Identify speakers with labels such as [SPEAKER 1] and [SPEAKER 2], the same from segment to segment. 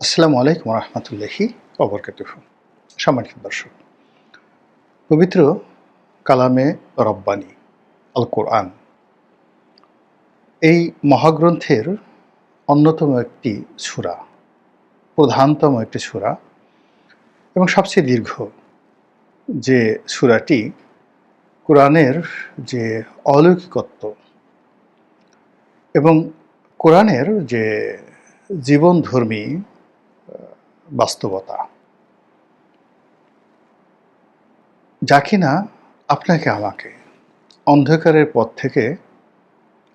[SPEAKER 1] আসসালামু আলাইকুম রহমতুল্লাহি অবরকাতুহ সম্মানিত দর্শক, পবিত্র কালামে রব্বানি আল কোরআন এই মহাগ্রন্থের অন্যতম একটি সুরা, প্রধানতম একটি সুরা এবং সবচেয়ে দীর্ঘ যে সুরাটি কোরআনের যে অলৌকিকত্ব এবং কোরআনের যে জীবনধর্মী বাস্তবতা। যা কিনা আপনাকে আমাকে অন্ধকারের পথ থেকে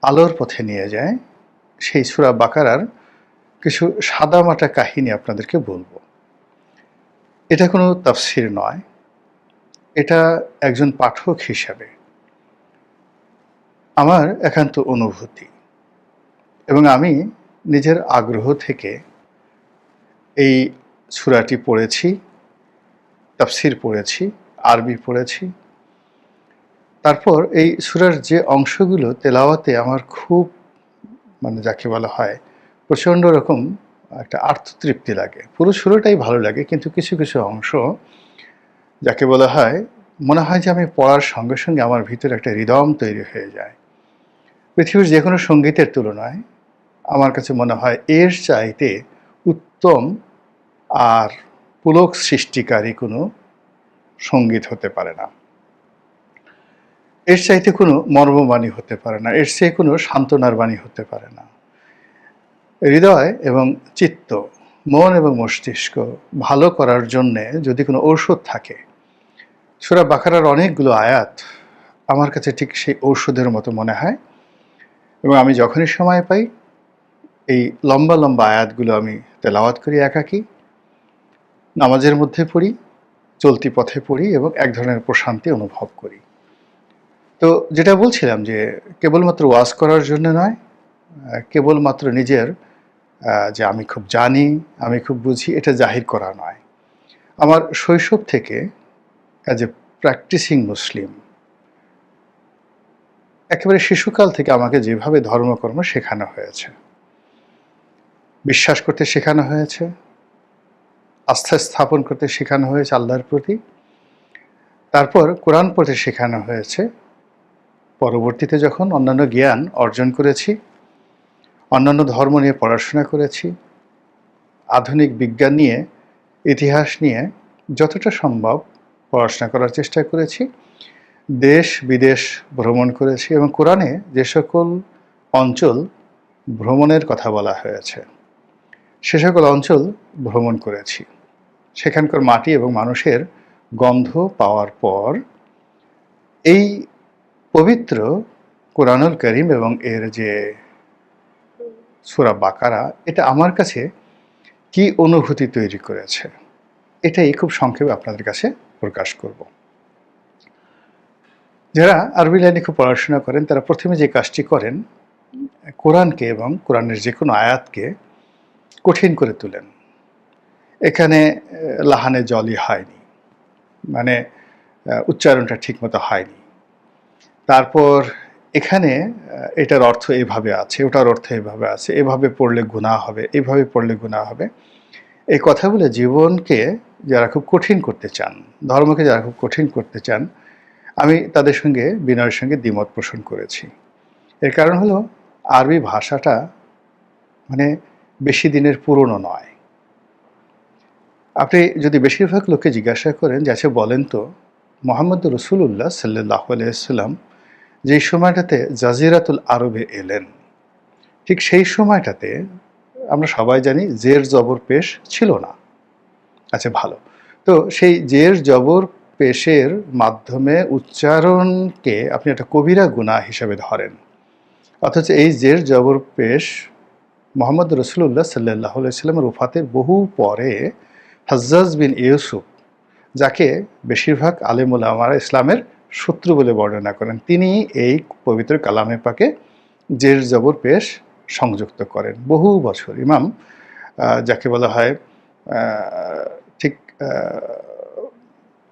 [SPEAKER 1] আলোর পথে নিয়ে যায়, সেই সুরা বাকারার কিছু সাদামাটা কাহিনী আপনাদেরকে বলব। এটা কোনো তাফসির নয়, এটা একজন পাঠক হিসাবে আমার একান্ত অনুভূতি এবং আমি নিজের আগ্রহ থেকে এই সুরাটি পড়েছি, তাফসির পড়েছি, আরবি পড়েছি। তারপর এই সুরার যে অংশগুলো তেলাওয়াতে আমার খুব মানে যাকে বলা হয়, প্রচণ্ড রকম একটা আর্থতৃপ্তি লাগে। পুরো সুরটাই ভালো লাগে, কিন্তু কিছু কিছু অংশ যাকে বলা হয়, মনে হয় যে আমি পড়ার সঙ্গে সঙ্গে আমার ভিতরে একটা হৃদম তৈরি হয়ে যায়। পৃথিবীর যে কোনো সঙ্গীতের তুলনায় আমার কাছে মনে হয় এর চাইতে উত্তম আর পুলক সৃষ্টিকারী কোনো সংগীত হতে পারে না। এর চাইতে কোনো মর্মবাণী হতে পারে না, এর চেয়ে কোনো সান্ত্বনার বাণী হতে পারে না। হৃদয় এবং চিত্ত, মন এবং মস্তিষ্ক ভালো করার জন্যে যদি কোনো ঔষধ থাকে, সুরা বাখারার অনেকগুলো আয়াত আমার কাছে ঠিক সেই ঔষধের মতো মনে হয় এবং আমি যখনই সময় পাই, এই লম্বা লম্বা আয়াতগুলো আমি তেলাওয়াত করি একাকি। নামাজের মধ্যে পড়ি, চলতি পথে পড়ি এবং এক ধরনের প্রশান্তি অনুভব করি। তো যেটা বলছিলাম যে কেবলমাত্র ওয়াজ করার জন্য নয় কেবলমাত্র নিজের যে আমি খুব জানি, আমি খুব বুঝি, এটা জাহির করা নয়। আমার শৈশব থেকে অ্যাজ এ প্র্যাকটিসিং মুসলিম একেবারে শিশুকাল থেকে আমাকে যেভাবে ধর্মকর্ম শেখানো হয়েছে, বিশ্বাস করতে শেখানো হয়েছে আস্থা স্থাপন করতে শেখানো হয়েছে আল্লাহর প্রতি। তারপর কোরআন পড়তে শেখানো হয়েছে। পরবর্তীতে যখন অন্যান্য জ্ঞান অর্জন করেছি, অন্যান্য ধর্ম নিয়ে পড়াশোনা করেছি, আধুনিক বিজ্ঞান নিয়ে, ইতিহাস নিয়ে যতটা সম্ভব পড়াশোনা করার চেষ্টা করেছি, দেশ বিদেশ ভ্রমণ করেছি এবং কোরআনে যে সকল অঞ্চল ভ্রমণের কথা বলা হয়েছে, সে সকল অঞ্চল ভ্রমণ করেছি। সেখানকার মাটি এবং মানুষের গন্ধ পাওয়ার পর এই পবিত্র কোরআনুল করিম এবং এর যে সুরা বাকারা, এটা আমার কাছে কি অনুভূতি তৈরি করেছে, এটাই খুব সংক্ষেপে আপনাদের কাছে প্রকাশ করব। যারা আরবি লাইনে খুব পড়াশোনা করেন, তারা প্রথমে যে কাজটি করেন, কোরআনকে এবং কোরআনের যে কোনো আয়াতকে কঠিন করে তোলেন। এখানে লাহানে জলই হয়নি। মানে উচ্চারণটা ঠিকমতো হয়নি। তারপর এখানে এটার অর্থ এভাবে আছে, ওটার অর্থ এভাবে আছে, এভাবে পড়লে গুণা হবে, এভাবে পড়লে গুণা হবে। এই কথাগুলো জীবনকে যারা খুব কঠিন করতে চান, ধর্মকে যারা খুব কঠিন করতে চান, আমি তাদের সঙ্গে, বিনয়ের সঙ্গে দ্বিমত পোষণ করেছি। এর কারণ হলো, আরবি ভাষাটা মানে বেশি দিনের পুরনো নয়। আপনি যদি বেশিরভাগ লোককে জিজ্ঞাসা করেন যে আচ্ছা বলেন তো মোহাম্মদ রসুল্লাহ সাল্লাহ আলাইসাল্লাম যেই সময়টাতে জাজিরাতুল আরবে এলেন, ঠিক সেই সময়টাতে আমরা সবাই জানি জের জবর পেশ ছিল না। আচ্ছা ভালো। তো সেই জের জবর পেশের মাধ্যমে উচ্চারণকে আপনি একটা কবিরা গুণা হিসেবে ধরেন। অথচ এই জের জবর পেশ মোহাম্মদ রসুল্লাহ সাল্লাহ সাল্লামের উফাতের বহু পরে হাজ্জাজ বিন ইউসুফ, যাকে বেশিরভাগ আলেমুল আমারা ইসলামের শত্রু বলে বর্ণনা করেন, তিনি এই পবিত্র কালামে পাকে জের জবর পেশ সংযুক্ত করেন। বহু বছর ইমাম যাকে বলা হয় ঠিক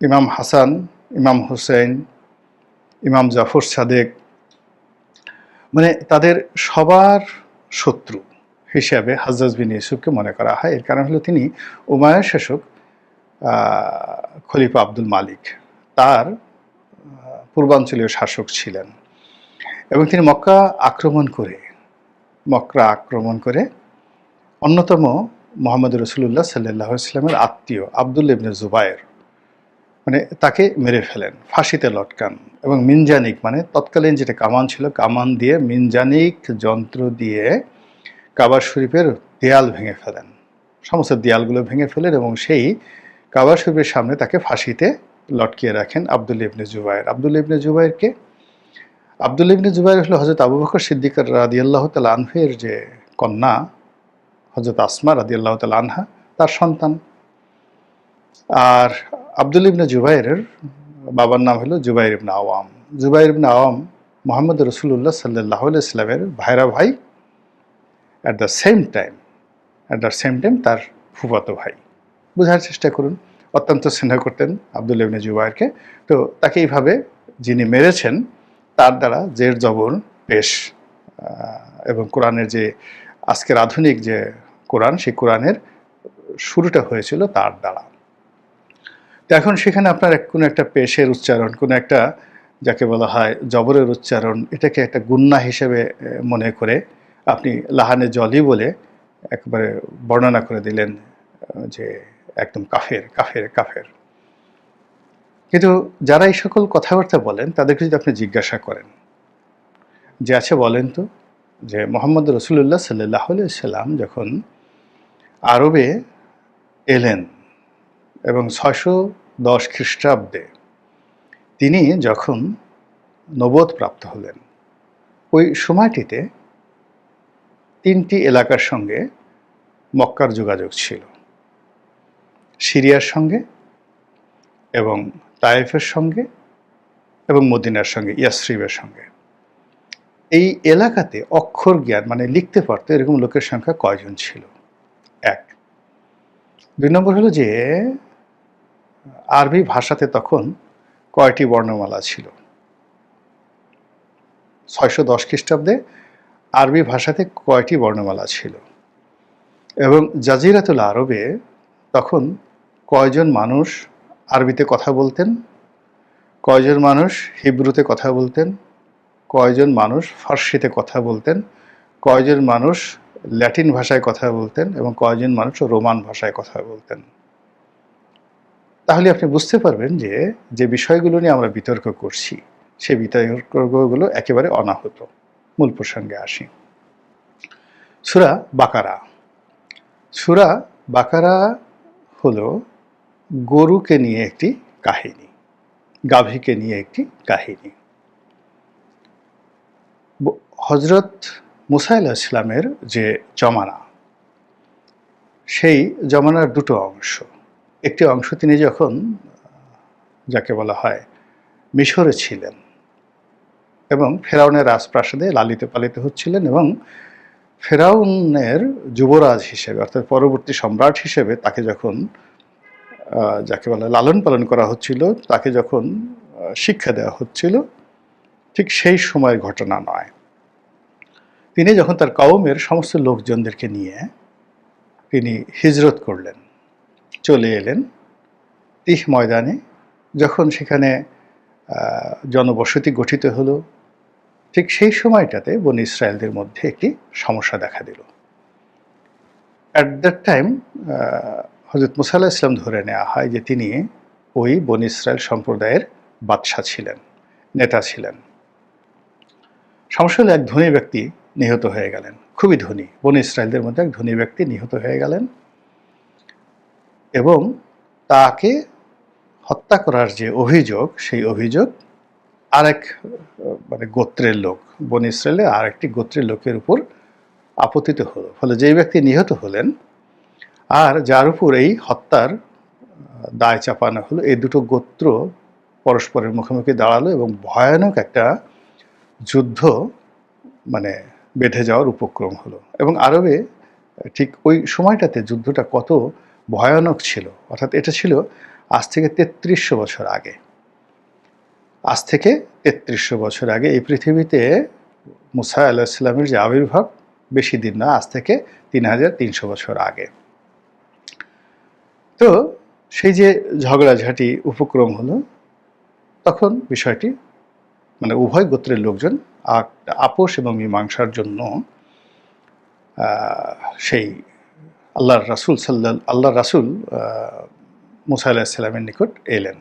[SPEAKER 1] ইমাম হাসান, ইমাম হুসেন ইমাম জাফর সাদেক মানে তাদের সবার শত্রু। হিসাবে হাজ্জাজ বিন ইউসুফকে মনে করা হয়। এর কারণ হলো তিনি উমায়ের শাসক খলিফা আব্দুল মালিক। তার পূর্বাঞ্চলীয় শাসক ছিলেন। এবং তিনি মক্কা আক্রমণ করে, মক্কা আক্রমণ করে অন্যতম মোহাম্মদ রসুল্লাহ সাল্লাহ ইসলামের আত্মীয় আব্দুল ইবনে জুবায়ের। মানে তাকে মেরে ফেলেন, ফাঁসিতে লটকান এবং মিনজানিক মানে তৎকালীন যেটা কামান ছিল, কামান দিয়ে মিনজানিক যন্ত্র দিয়ে কাবার শরীফের দেয়াল ভেঙে ফেলেন। সমস্ত দেয়ালগুলো ভেঙে ফেলেন এবং সেই কাবার শরীফের সামনে তাকে ফাঁসিতে লটকিয়ে রাখেন আবদুল ইবনে জুবায়ের আব্দুল ইবনে জুবায়েরকে আব্দুল ইবনে জুবাইর হলো হজরত আবু বকর সিদ্দিকার রাদিয়াল্লাহ তাল আনহের যে কন্যা হজরত আসমা রাদিয়াল্লাহ তাল আনহা, তার সন্তান। আর আব্দুল ইবনে জুবাইরের বাবার নাম হলো জুবাইর ইবনে আওয়াম। জুবাইর ইবনে আওয়াম মোহাম্মদ রসুল্লাহ সাল্লাহ ইসলামের ভাইরা ভাই। At the same time at the same time তার ফুফাতো ভাই। বোঝার চেষ্টা করুন। অত্যন্ত স্নেহ করতেন আব্দুল ইবনে জুবাইরকে। তো তাকে এইভাবে যিনি মেরেছেন, তার দ্বারা জের জবর, পেশ এবং কোরআনের যে আজকের আধুনিক যে কোরআন, সেই কোরআনের শুরুটা হয়েছিল তার দ্বারা। তো এখন সেখানে আপনার কোনো একটা পেশের উচ্চারণ, কোনো একটা যাকে বলা হয় জবরের উচ্চারণ, এটাকে একটা গুন্না হিসেবে মনে করে আপনি লাহানে জলই বলে একবারে বর্ণনা করে দিলেন যে একদম কাফের কাফের কাফের। কিন্তু যারা এই সকল কথাবার্তা বলেন, তাদেরকে যদি আপনি জিজ্ঞাসা করেন, যে আছে বলেন তো, যে মোহাম্মদ রসুল্লাহ সাল্লাহ সাল্লাম যখন আরবে এলেন এবং ছয়শো দশ খ্রিস্টাব্দে তিনি যখন নবোধ প্রাপ্ত হলেন, ওই সময়টিতে তিনটি এলাকার সঙ্গে মক্কার যোগাযোগ ছিল। সিরিয়ার সঙ্গে এবং তায়েফের সঙ্গে এবং মদিনার সঙ্গে, ইয়াসরিবের সঙ্গে। এই এলাকাতে অক্ষর জ্ঞান মানে লিখতে পারতো এরকম লোকের সংখ্যা কয়জন ছিল? এক। দুই নম্বর হলো যে, আরবি ভাষাতে তখন কয়টি বর্ণমালা ছিল? ছয়শো দশ খ্রিস্টাব্দে আরবি ভাষাতে কয়টি বর্ণমালা ছিল? এবং জাজিরাতুল আরবে তখন কয়জন মানুষ আরবিতে কথা বলতেন? কয়জন মানুষ হিব্রুতে কথা বলতেন? কয়জন মানুষ ফার্সিতে কথা বলতেন? কয়জন মানুষ ল্যাটিন ভাষায় কথা বলতেন? এবং কয়জন মানুষ রোমান ভাষায় কথা বলতেন? তাহলে আপনি বুঝতে পারবেন যে যে বিষয়গুলো নিয়ে আমরা বিতর্ক করছি সেই বিতর্কগুলো একেবারে অনাহত। মূল প্রসঙ্গে আসি। সুরা বাকারা। সুরা বাকারা হলো গরুকে নিয়ে একটি কাহিনী, গাভীকে নিয়ে একটি কাহিনী। হজরত মুসাইল ইসলামের যে জমানা, সেই জমানার দুটো অংশ। একটি অংশ তিনি যখন, যাকে বলা হয় মিশরে ছিলেন এবং ফেরাউনের রাজপ্রাসাদে লালিত পালিত হচ্ছিলেন এবং ফেরাউনের যুবরাজ হিসেবে, অর্থাৎ পরবর্তী সম্রাট হিসেবে তাকে যখন যাকে বলে লালন পালন করা হচ্ছিল, তাকে যখন শিক্ষা দেওয়া হচ্ছিল, ঠিক সেই সময়ের ঘটনা নয়। তিনি যখন তার কওমের সমস্ত লোকজনদেরকে নিয়ে তিনি হিজরত করলেন, চলে এলেন তিহ ময়দানে, যখন সেখানে জনবসতি গঠিত হলো ঠিক সেই সময়টাতে বন ইসরায়েলদের মধ্যে একটি সমস্যা দেখা দিল। অ্যাট দ্যাট টাইম হজরত মুসাল্লাহ ইসলাম ধরে নেওয়া হয় যে তিনি ওই বন ইসরায়েল সম্প্রদায়ের বাদশাহ ছিলেন, নেতা ছিলেন। সমস্যা এক ধনী ব্যক্তি নিহত হয়ে গেলেন, খুবই ধনী। বন ইসরায়েলদের মধ্যে এক ধনী ব্যক্তি নিহত হয়ে গেলেন এবং তাকে হত্যা করার যে অভিযোগ, সেই অভিযোগ আরেক মানে গোত্রের লোক, বন ইসরায়েলের আরেকটি গোত্রের লোকের উপর আপতিত হলো। ফলে যেই ব্যক্তি নিহত হলেন আর যার উপর এই হত্যার দায় চাপানো হলো, এই দুটো গোত্র পরস্পরের মুখোমুখি দাঁড়াল এবং ভয়ানক একটা যুদ্ধ মানে বেঁধে যাওয়ার উপক্রম হলো। এবং আরবে, ঠিক ওই সময়টাতে যুদ্ধটা কত ভয়ানক ছিল। অর্থাৎ এটা ছিল আজ থেকে তেত্রিশশো বছর আগে। আজ থেকে তেত্রিশশো বছর আগে এই পৃথিবীতে মুসা আল্লাহ ইসলামের যে আবির্ভাব বেশি দিন না, আজ থেকে তিন হাজার তিনশো বছর আগে। তো সেই যে ঝগড়াঝাটি উপক্রম হলো, তখন বিষয়টি মানে উভয় গোত্রের লোকজন আপোষ এবং মীমাংসার জন্য সেই আল্লাহর রাসুল সাল্লা আল্লাহ রাসুল মুসা আলাহিসাল্লামের নিকট এলেন।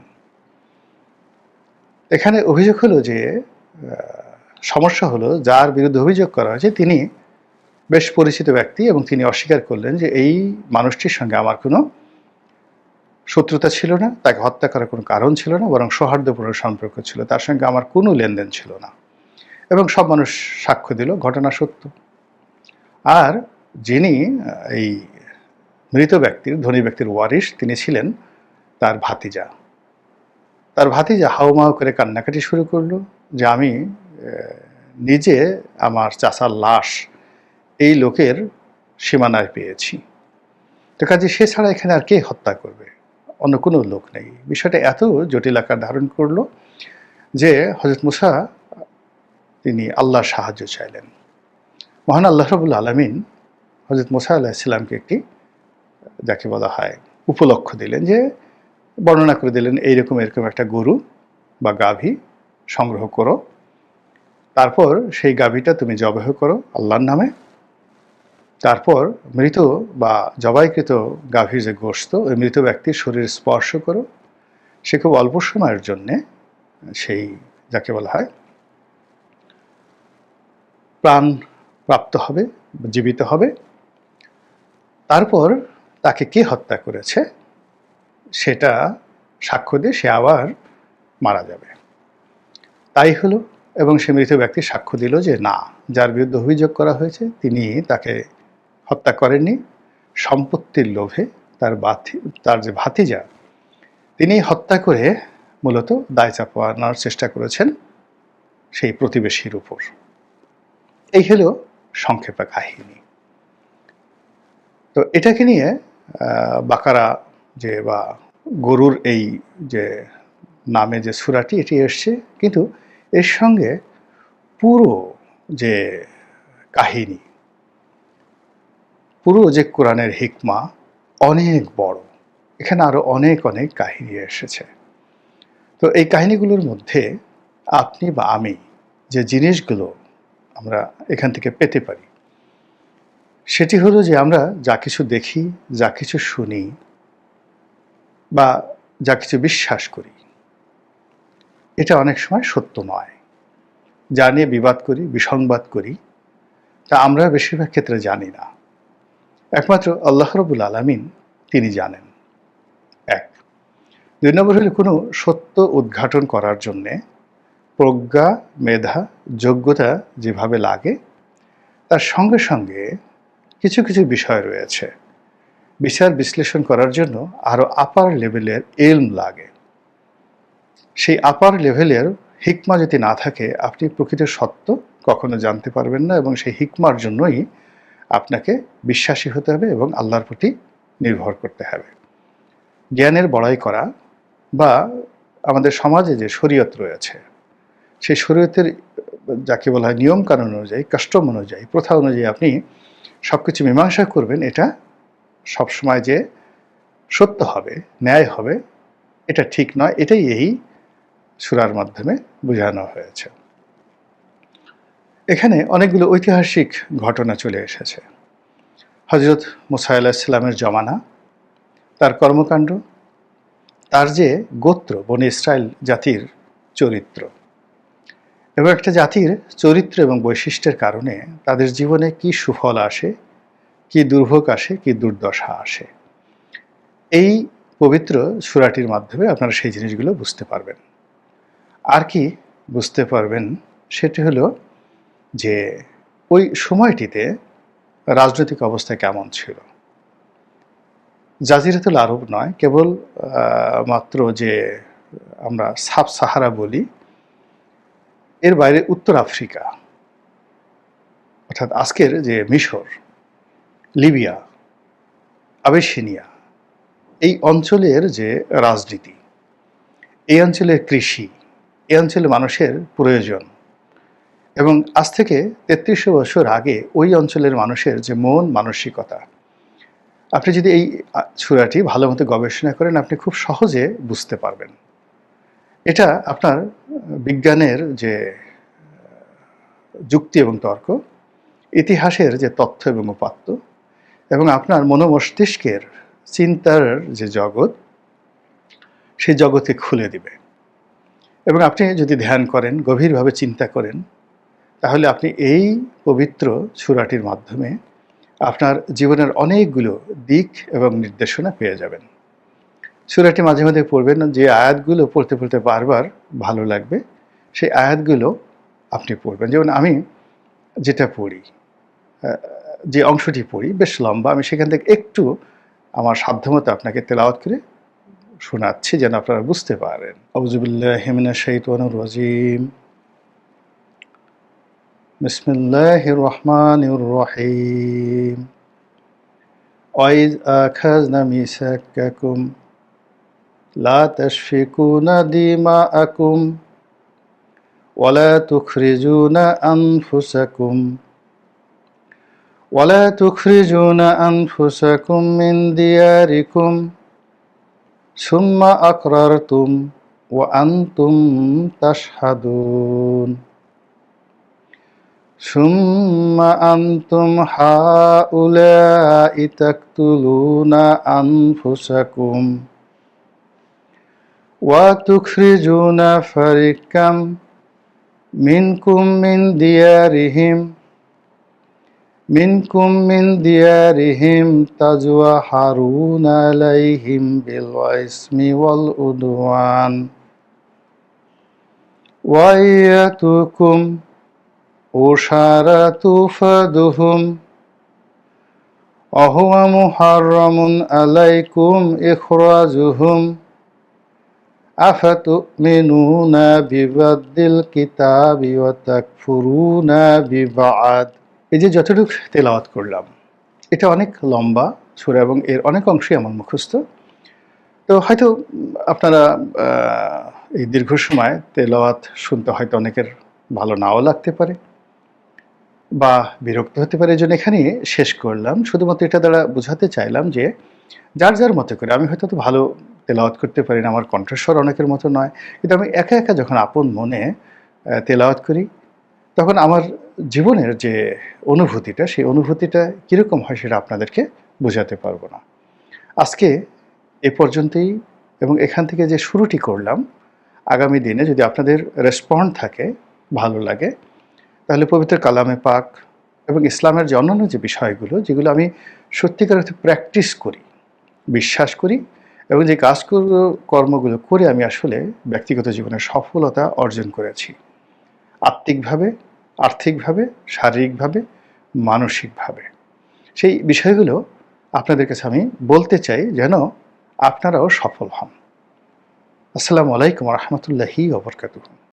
[SPEAKER 1] এখানে অভিযোগ হলো যে সমস্যা হলো যার বিরুদ্ধে অভিযোগ করা হয়েছে তিনি বেশ পরিচিত ব্যক্তি এবং তিনি অস্বীকার করলেন যে এই মানুষটির সঙ্গে আমার কোনো শত্রুতা ছিল না, তাকে হত্যা করার কোনো কারণ ছিল না, বরং সৌহার্দ্যপূর্ণ সম্পর্ক ছিল, তার সঙ্গে আমার কোনো লেনদেন ছিল না। এবং সব মানুষ সাক্ষ্য দিল, ঘটনা সত্য। আর যিনি এই মৃত ব্যক্তির, ধনী ব্যক্তির ওয়ারিশ, তিনি ছিলেন তার ভাতিজা। তার ভাতিজা হাউমাউ করে কান্নাকাটি শুরু করল যে আমি নিজে আমার চাচার লাশ এই লোকের সীমানায় পেয়েছি। তো কাজে সে ছাড়া এখানে আর কে হত্যা করবে? অন্য কোনো লোক নেই। বিষয়টা এত জটিল আকার ধারণ করল যে হজরত মুসা, তিনি আল্লাহর সাহায্য চাইলেন। মহান আল্লাহ রবুল আলমিন হজরত মুসা আল্লাহ ইসলামকে একটি, যাকে বলা হয়, উপলক্ষ দিলেন যে বর্ণনা করে দিলেন, এইরকম, এরকম একটা গরু বা গাভী সংগ্রহ করো। তারপর সেই গাভীটা তুমি জবাহ করো আল্লাহর নামে। তারপর মৃত বা জবাইকৃত গাভীর যে গোস্ত ওই মৃত ব্যক্তির শরীর স্পর্শ করো। সে খুব অল্প সময়ের জন্যে সেই, যাকে বলা হয়, প্রাণ প্রাপ্ত হবে, জীবিত হবে। তারপর তাকে কে হত্যা করেছে? সেটা সাক্ষ্য দিয়ে সে আবার মারা যাবে। তাই হলো এবং সে মৃত ব্যক্তি সাক্ষ্য দিল যে না, যার বিরুদ্ধে অভিযোগ করা হয়েছে তিনি তাকে হত্যা করেননি। সম্পত্তির লোভে তার বাতি, তার যে ভাতিজা, তিনি হত্যা করে মূলত দায় চাপানোর চেষ্টা করেছেন সেই প্রতিবেশীর উপর। এই হলো সংক্ষেপে কাহিনী। তো এটাকে নিয়ে বাকারা যে বা গরুর এই যে নামে যে সুরাটি, এটি এসছে। কিন্তু এর সঙ্গে পুরো যে কাহিনী, পুরো যে কোরআনের হিকমা অনেক বড়। এখানে আরও অনেক অনেক কাহিনী এসেছে। তো এই কাহিনীগুলোর মধ্যে আপনি বা আমি যে জিনিসগুলো আমরা এখান থেকে পেতে পারি, সেটি হলো যে আমরা যা কিছু দেখি, যা কিছু শুনি বা যা কিছু বিশ্বাস করি। এটা অনেক সময় সত্য নয় যা নিয়ে বিবাদ করি, বিসংবাদ করি, তা আমরা বেশিরভাগ ক্ষেত্রে জানি না। একমাত্র আল্লাহ রবুল আলমিন তিনি জানেন। এক, দুই নম্বর হলে কোনো সত্য উদ্ঘাটন করার জন্যে প্রজ্ঞা, মেধা, যোগ্যতা যেভাবে লাগে, তার সঙ্গে সঙ্গে কিছু কিছু বিষয় রয়েছে। বিচার বিশ্লেষণ করার জন্য আরও আপার লেভেলের এলম লাগে। সেই আপার লেভেলের হিকমা যদি না থাকে, আপনি প্রকৃত সত্য কখনো জানতে পারবেন না এবং সেই হিকমার জন্যই আপনাকে বিশ্বাসী হতে হবে এবং আল্লাহর প্রতি নির্ভর করতে হবে। জ্ঞানের বড়াই করা বা আমাদের সমাজে যে শরীয়ত রয়েছে, সেই শরীয়তের যাকে বলা হয় নিয়মকানুন অনুযায়ী, কাস্টম অনুযায়ী, প্রথা অনুযায়ী আপনি সব কিছু মীমাংসা করবেন, এটা সবসময় যে সত্য হবে, ন্যায় হবে, এটা ঠিক নয়। এটাই এই সুরার মাধ্যমে বোঝানো হয়েছে। এখানে অনেকগুলো ঐতিহাসিক ঘটনা চলে এসেছে। হজরত মুসা আলাহিসাল্লামের জমানা, তার কর্মকাণ্ড, তার যে গোত্র, বনে ইসরায়েল জাতির চরিত্র। এবং একটা জাতির চরিত্র এবং বৈশিষ্ট্যের কারণে তাদের জীবনে কি সুফল আসে কি দুর্ভোগ আসে, কি দুর্দশা আসে। এই পবিত্র সুরাটির মাধ্যমে আপনারা সেই জিনিসগুলো বুঝতে পারবেন। আর কি বুঝতে পারবেন সেটি হলো যে ওই সময়টিতে রাজনৈতিক অবস্থা কেমন ছিল। জাজিরাতুল আরব নয়, কেবল মাত্র যে আমরা সাব সাহারা বলি, এর বাইরে উত্তর আফ্রিকা, অর্থাৎ আজকের যে মিশর লিবিয়া আবেশিনিয়া এই অঞ্চলের যে রাজনীতি এই অঞ্চলের কৃষি এই অঞ্চলে মানুষের প্রয়োজন। এবং আজ থেকে তেত্রিশশো বছর আগে ওই অঞ্চলের মানুষের যে মন মানসিকতা আপনি যদি এই আ, সূরাটি ভালো মতো গবেষণা করেন আপনি খুব সহজে বুঝতে পারবেন। এটা আপনার বিজ্ঞানের যে যুক্তি এবং তর্ক ইতিহাসের যে তথ্য এবং উপাত্ত এবং আপনার মনোমস্তিষ্কের চিন্তার যে জগৎ সেই জগতে খুলে দিবে। এবং আপনি যদি ধ্যান করেন, গভীরভাবে চিন্তা করেন, তাহলে আপনি এই পবিত্র সুরাটির মাধ্যমে আপনার জীবনের অনেকগুলো দিক এবং নির্দেশনা পেয়ে যাবেন। সুরাটি মাঝে মাঝে পড়বেন যে আয়াতগুলো পড়তে পড়তে বারবার ভালো লাগবে, সেই আয়াতগুলো আপনি পড়বেন। যেমন আমি যেটা পড়ি যে অংশটি পড়ি বেশ লম্বা আমি সেখান থেকে একটু আমার সাধ্যমতো আপনাকে তেলাওয়াত করে শোনাচ্ছি যেন আপনারা বুঝতে পারেন আউজুবিল্লাহ হিমিনা শৈতানুর রাজিম বিসমিল্লাহ রহমান রহিম ওয়াইজ আখাজনা মিসাকাকুম লা তাশফিকুনা দিমাআকুম ولا تخرجون أنفسكم ولا تخرجون أنفسكم من دياركم ثم أقررتم وأنتم تشهدون ثم أنتم هؤلاء تقتلون أنفسكم وتخرجون فريقا منكم من ديارهم منكم من ديارهم تجوهرون عليهم بالإثم والعدوان وإياتكم أشارة فدهم وهو محرم عليكم إخراجهم أفتؤمنون ببعض الكتاب وتكفرون ببعض এই যে যতটুকু তেলাওয়াত করলাম, এটা অনেক লম্বা সুরা এবং এর অনেক অংশই আমার মুখস্থ। তো হয়তো আপনারা এই দীর্ঘ সময় তেলাওয়াত শুনতে হয়তো অনেকের ভালো নাও লাগতে পারে বা বিরক্ত হতে পারে। এই জন্য এখানে শেষ করলাম। শুধুমাত্র এটা দ্বারা বোঝাতে চাইলাম যে যার যার মতো করে, আমি হয়তো তো ভালো তেলাওয়াত করতে পারি না, আমার কণ্ঠস্বর অনেকের মতো নয়, কিন্তু আমি একা একা যখন আপন মনে তেলাওয়াত করি, তখন আমার জীবনের যে অনুভূতিটা, সেই অনুভূতিটা কীরকম হয় সেটা আপনাদেরকে বোঝাতে পারব না। আজকে এ পর্যন্তই এবং এখান থেকে যে শুরুটি করলাম, আগামী দিনে যদি আপনাদের রেসপন্ড থাকে, ভালো লাগে, তাহলে পবিত্র কালামে পাক এবং ইসলামের যে অন্যান্য যে বিষয়গুলো, যেগুলো আমি সত্যিকার অর্থে প্র্যাকটিস করি, বিশ্বাস করি এবং যে কাজ কর্মগুলো করে আমি আসলে ব্যক্তিগত জীবনে সফলতা অর্জন করেছি। আত্মিকভাবে আর্থিকভাবে, শারীরিকভাবে, মানসিকভাবে। সেই বিষয়গুলো আপনাদের কাছে আমি বলতে চাই যেন আপনারাও সফল হন। আসসালামু আলাইকুম রহমতুল্লাহি ওবরকাতুহ